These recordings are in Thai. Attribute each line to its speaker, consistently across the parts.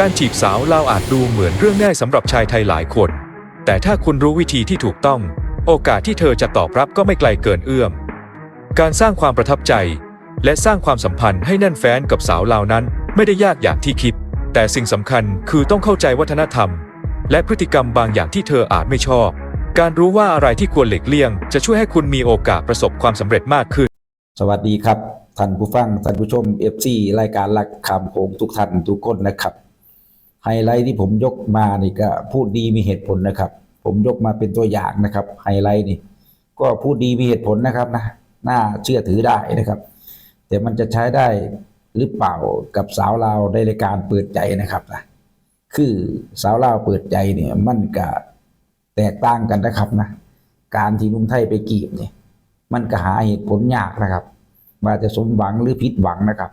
Speaker 1: การจีบสาวลาวอาจดูเหมือนเรื่องง่ายสำหรับชายไทยหลายคน แต่ถ้าคุณรู้วิธีที่ถูกต้อง โอกาสที่เธอจะตอบรับก็ไม่ไกลเกินเอื้อม การสร้างความประทับใจ และสร้างความสัมพันธ์ให้แน่นแฟ้นกับสาวลาวนั้น ไม่ได้ยากอย่างที่คิด แต่สิ่งสำคัญคือต้องเข้าใจวัฒนธรรม และพฤติกรรมบางอย่างที่เธออาจไม่ชอบ การรู้ว่าอะไรที่ควรหลีกเลี่ยง จะช่วยให้คุณมีโอกาสประสบความสำเร็จมากขึ้น
Speaker 2: สวัสดีครับท่านผู้ฟังท่านผู้ชม FC รายการลักคำโขงทุกท่านทุกคนนะครับ ไฮไลท์ที่ผมยกมานี่ก็พูดดีมีเหตุผลนะครับ ผมยกมาเป็นตัวอย่างนะครับไฮไลท์นี่ก็พูดดีมีเหตุผลนะครับนะน่าเชื่อถือได้นะครับ แต่มันจะใช้ได้หรือเปล่ากับสาวลาวในรายการเปิดใจนะครับนะคือสาวลาวเปิดใจเนี่ยมันก็แตกต่างกันนะครับนะการที่นุ่มไทยไปกีบเนี่ยมันก็หาเหตุผลยากนะครับว่าจะสมหวังหรือผิดหวังนะครับ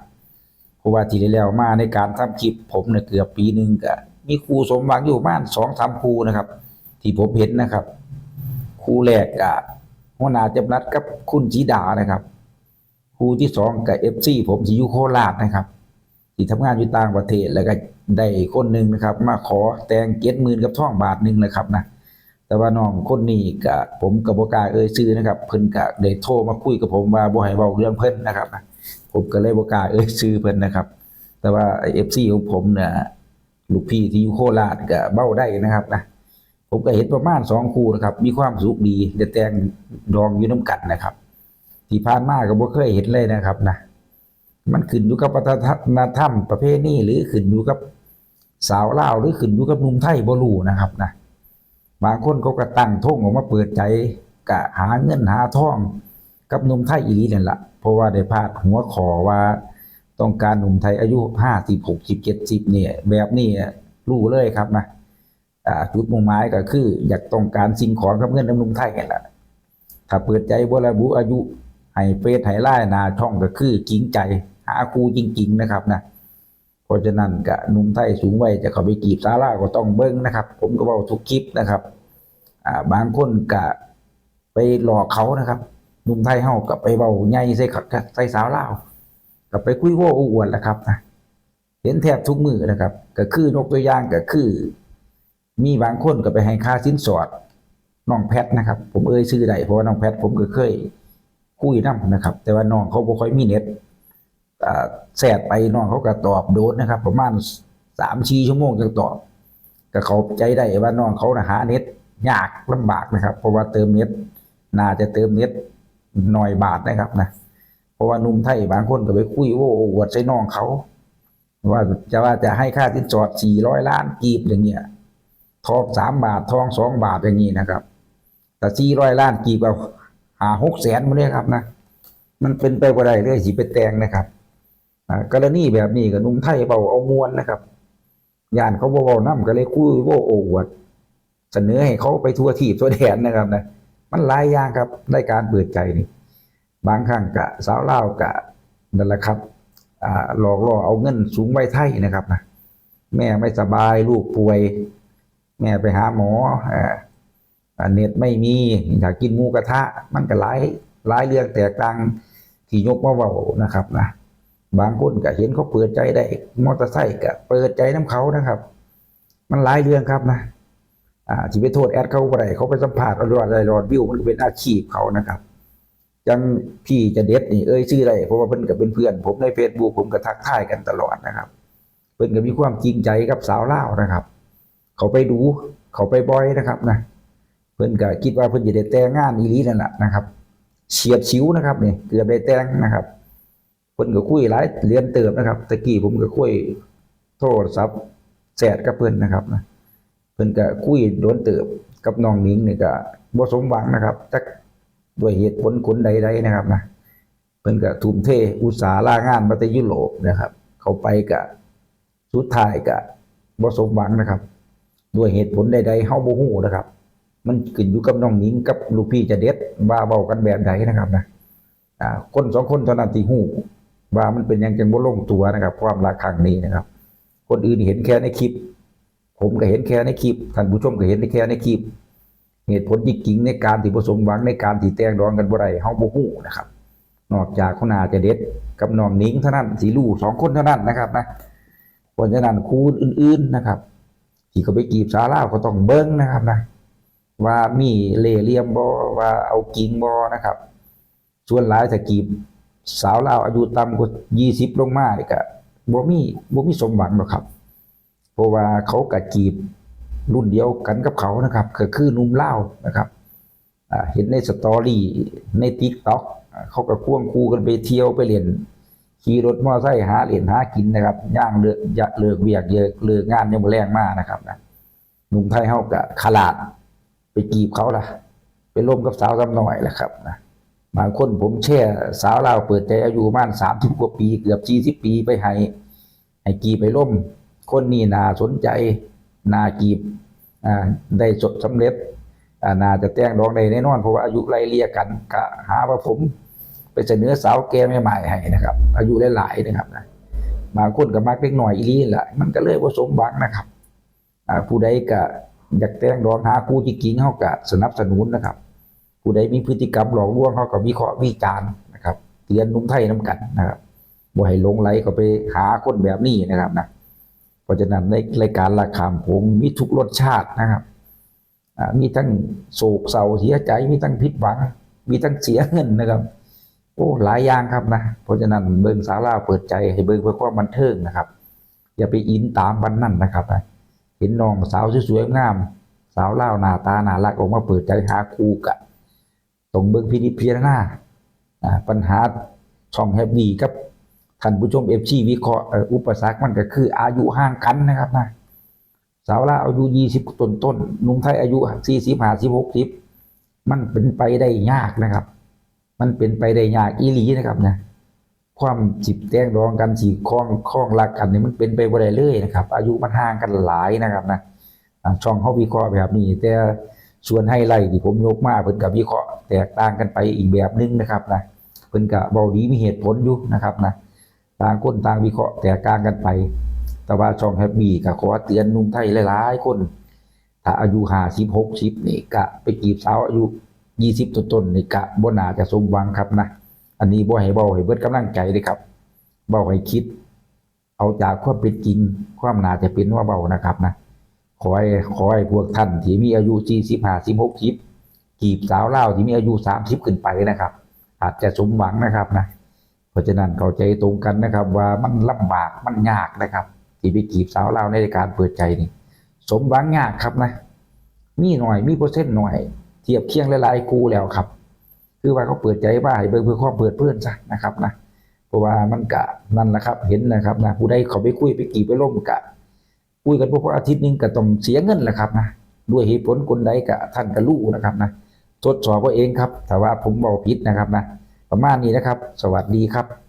Speaker 2: เพราะว่าที่แล้วมาในการทำคลิปผมเนี่ยเกือบปีหนึ่งก็มีครูสมหวังอยู่ประมาณสองสามครูนะครับ ที่ผมเห็นนะครับครูแรกกับหัวหน้าจำรัดกับคุณจีดานะครับครูที่สองกับเอฟซีผมที่อยู่โคราชนะครับ ที่ทำงานอยู่ต่างประเทศแล้วก็ได้คนหนึ่งนะครับ มาขอแต่งเก็ดหมื่นกับท่องบาทหนึ่งเลยครับนะแต่ว่าน้องคนนี้ก็ผมกับบกาเอ่ยชื่อนะครับ เพิ่นก็ได้โทรมาคุยกับผมว่าบ่ให้เว้าเรื่องเพิ่นนะครับนะ ผมก็เลยบ่กล้าเอ่ยชื่อเพิ่นนะครับ แต่ว่า FC ของผมเนี่ยลูกพี่ที่อยู่โคราชก็เบ้าได้นะครับนะผมก็เห็นประมาณ2คู่นะครับ มีความสุขดีได้แตงดองอยู่น้ำกันนะครับ ที่ผ่านมาก็บ่เคยเห็นเลยนะครับนะมันขึ้นอยู่กับวัฒนธรรมประเพณีหรือขึ้นอยู่กับสาวลาวหรือขึ้นอยู่กับนุ่มไทยบ่รู้นะครับนะบางคนเขาก็ตั้งท่งออกมาเปิดใจกะหาเงินหาทอง กับนุ่มไทยอีหลีนั่นละ เพราะว่าได้พาดหัวขอว่าต้องการหนุ่มไทยอายุห้าสิบหกสิบเจ็ดสิบเนี่ย แบบนี้รู้เลยครับนะจุดมุ่งหมายก็คือ อยากต้องการสิ่งของกับเงินน้ำหนุ่มไทยกันละถ้าเปิดใจบระบุอายุให้เฟซให้ไล่นาช่องก็คือจริงใจ หาครูจริง ๆ นะครับนะเพราะฉะนั้นกะหนุ่มไทยสูงวัยจะเข้าไปกีบซาร่าก็ต้องเบิ้งนะครับ ผมก็บอกทุกคลิปนะครับ อ่าบางคนกะไปหลอกเขานะครับ นุ่มไทยเฮากับไปเบาใหญ่ใส่ขัดใส่สาวลาวกับไปคุยโว้อวดแหละครับนะเห็นแทบทุกมือนะครับ ก็คือนกตัวอย่างก็คือ มีบางคนก็ไปให้ค่าสินสอดน้องแพทนะครับ ผมเอ่ยชื่อได้เพราะว่าน้องแพทผมก็เคยคุยนํนะครับ แต่ว่าน้องเขาบ่ค่อยมีเน็ตแสดไปน้องเขาก็ตอบโดนนะครับ ประมาณสามชีชั่วโมงจะตอบก็เขาใจได้ว่าน้องเขานะหาเน็ตยากลำบากนะครับ เพราะว่าเติมเน็ตน่าจะเติมเน็ต หน่อยบาทนะครับนะเพราะว่านุ่มไทยบางคนก็ไปคุยโอ้อวดใส่น้องเขา ว่าจะว่าจะให้ค่าสินสอดสี่ร้อยล้านกีบอย่างเงี้ยทองสามบาททองสองบาทอย่างนี้นะครับ แต่สี่ร้อยล้านกีบเอาหาหกแสนมาเนี่ยครับนะมันเป็นไปบ่ได้เลยสิไปแตงนะครับกรณีแบบนี้กับนุ่มไทยเบาเอามวนนะครับยานเขาบ่เว้านํก็เลยคุยโว้โอ้อวดเสนอให้เขาไปทั่วทีบทั่วแดนนะครับนะ มันหลายอย่างครับในการเปิดใจนี่ บางครั้งกะสาวเล่ากะนั่นแหละครับหลอกล่อเอาเงินสูงไว้ไทยนะครับนะแม่ไม่สบายลูกป่วย แม่ไปหาหมอเน็ตไม่มีอยากกินหมูกระทะ มันก็หลายหลายเรื่องแตกต่างที่ยกมาเว้านะครับนะบางคนก็เห็นเขาเปิดใจได้ มอเตอร์ไซค์ก็เปิดใจน้ำเขานะครับ มันหลายเรื่องครับนะ อ่าที่ไปโทษแอดเขาได้เขาไปสัมภาษณ์เอายอดได้ยอดวิวมันก็เป็นอาชีพเขานะครับจังพี่จะเด็ดนี่เอ้ยชื่ออะได้เพราะว่าเพิ่นก็เป็นเพื่อน ผมใน Facebook ผมก็ทักทายกันตลอดนะครับ เพิ่นก็มีความจริงใจกับสาวเล่านะครับ เขาไปดูเขาไปบ่อยนะครับนะเพิ่นก็คิดว่าเพิ่นจะได้แต่งงานอีหลีนั่นแหละนะครับเฉียดชิวนะครับนี่เกือบได้แต่งนะครับเพิ่นก็คุยหลายเรียนเติบนะครับตะกี้ผมก็คุยโทรศัพท์แชทกับเพิ่นนะครับนะ เพิ่นก็คุยโดนเติบกับน้องหนิงนี่ก็บ่สมหวังนะครับจักด้วยเหตุผลคนใดๆนะครับนะเพิ่นก็ทุ่มเทอุตสาห์ลางานมาแต่ยุโรปนะครับ เขาไปก็สุดท้ายก็บ่สมหวังนะครับ ด้วยเหตุผลใดๆเฮาบ่ฮู้นะครับ มันขึ้นอยู่กับน้องหนิงกับลูกพี่จะเด็ดว่าเว้ากันแบบใดนะครับนะอ่าคนสองคนเท่านั้นที่ฮู้ว่ามันเป็นยังจังบ่ลงตัวนะครับ ความรักครั้งนี้นะครับ คนอื่นเห็นแค่ในคลิป ผมก็เห็นแค่ในคลิปท่านผู้ชมก็เห็นแค่ในคลิปเหตุผลจริงในการที่ผสมหวังในการที่แต่งดองกันบ่ได้เฮาบ่ฮู้นะครับ นอกจากเขานาจะเด็ดกับน้องนิงเท่านั้นสีลูสองคนเท่านั้นนะครับนะเพราะฉะนั้นครูอื่น ๆนะครับ ที่เขาไปกีบสาวเล่าวก็ต้องเบิ้งนะครับนะว่ามีเล่เหลี่ยมบอว่าเอากิ่งบอนะครับ ส่วนหลายถ้ากีบสาวเล่าวอายุต่ำกว่ายี่สิบลงมานี่ก็บ่มีบ่มีสมหวังหรอกครับ ราะว่าเขากะจีบรุ่นเดียวกันกับเขานะครับก็คือนุ่มเล่านะครับเห็นในสตอรี่ในติ๊กต็อกเขาก็ควงคู่กันไปเที่ยวไปเรียนขี่รถมอเตอร์ไซค์หาเหรียญหากินนะครับย่างเลือกยะเลิกเวียกเยอะเลิกงานยังแรงมากนะครับนะหนุ่มไทยเฮากะขลาดไปกีบเขาล่ะ ไปร่วมกับสาวซ้ำหน่อยแหละครับนะบางคนผมแช่สาวลาวเปิดใจอายุประมาณสามสิบกว่าปี เกือบสี่สิบปีไปให้ให้กีไปร่วม คนนี้น่าสนใจน่ากีบอ่าได้จดสำเร็จอ่าน่าจะแต่งดองได้แน่นอนเพราะว่าอายุไล่เลี่ยกันก็หาว่าผมไปเสนอสาวแก่ใหม่ๆให้นะครับ อายุหลายๆนะครับนะบางคนก็มักเล็กหน่อยอีลีแหละมันก็เลยว่าสมหวังนะครับผู้ใดก็อยากแต่งดองหาคู่จริงๆเขาก็สนับสนุนนะครับ ผู้ใดมีพฤติกรรมหลอกลวงเขาก็วิเคราะห์วิจารณ์นะครับเตือนนุ่มไทยน้ำกันนะครับบ่ให้หลงไหลก็ไปหาคนแบบนี้นะครับนะ ราะฉะนั้นในรายการราคาผมมีทุกรสชาตินะครับมีทั้งโศกเศร้าเสียใจมีทั้งผิดหวัง มีทั้งเสียเงินนะครับโอ้หลายอย่างครับนะเพราะฉะนั้นเบิ่งสาราเปิดใจให้เบิ่งเพื่อความบันเทิงนะครับ อย่าไปอินตามบันนั่นนะครับนะเห็นน้องสาวสวยๆงาม สาวเล่าหน้าตาหน่ารักออกมาเปิดใจหาคู่กะต้องเบิ่งพินิจพิจารณาอ่าปัญหาช่องแฮปปี้กับ ท่านผู้ชมเอฟซีวิเคราะห์อุปสรรคมันก็คือ อายุห่างกันนะครับนะสาวลาอายุยี่สิบต้นต้นนุ่มไทยอายุสี่สิบห้าสิบหกสิบมันเป็นไปได้ยากนะครับ มันเป็นไปได้ยากอีหลีนะครับนะความจิบแต้งรองกันสีคล้องคล้องรักกันเนี่ยมันเป็นไปบ่ได้เลยนะครับ อายุมันห่างกันหลายนะครับนะอ่าช่องเขาวิเคราะห์แบบนี้ แต่ส่วนให้ไล่ที่ผมยกมาเพิ่นกับวิเคราะห์แตกต่างกันไปอีกแบบนึงนะครับนะเพิ่นกับเบาดีมีเหตุผลอยู่นะครับนะ ต่างคนต่างวิเคราะห์แตกต่างกันไป แต่ว่าช่องแฮปปี้ก็ขอเตือนนุ่มไทยหลายๆ คน ถ้าอายุห้าสิบหกสิบนี่กะไปจีบสาวอายุยี่สิบต้นๆนี่กะบ่น่าจะสมหวังครับนะ อันนี้บ่ให้เบาให้เบิดกำลังใจเลยครับเบาให้คิด เอาจากความเป็นจริง ความน่าจะเป็นว่าเบานะครับนะขอให้ขอให้พวกท่านที่มีอายุสี่สิบห้าสิบหกสิบจีบสาวเล่าที่มีอายุสามสิบขึ้นไปนะครับ อาจจะสมหวังนะครับนะ เพราะฉะนั้นเข้าใจตรงกันนะครับ ว่ามันลำบากมันยากนะครับที่ไปจีบสาวเลาในการเปิดใจนี่สมหวังยากครับนะ มีหน่อยมีเปอร์เซ็นต์หน่อย เทียบเคียงหลายๆคูแล้วครับ คือว่าเขาเปิดใจว่าให้เบิ่งเพื่อความเปิดเพื่อนซะนะครับนะเพราะว่ามันกะนั่นแหละครับ เห็นนะครับนะผู้ใดเขาไปคุยไปกี่ไปล่มกะคุยกันพวกอาทิตย์นึงก็ต้องเสียเงินแหละครับนะด้วยเหตุผลคนใดกะท่านก็รู้นะครับนะทดสอบเอาเองครับแต่ว่าผมบอกผิดนะครับนะ ประมาณนี้นะครับ สวัสดีครับ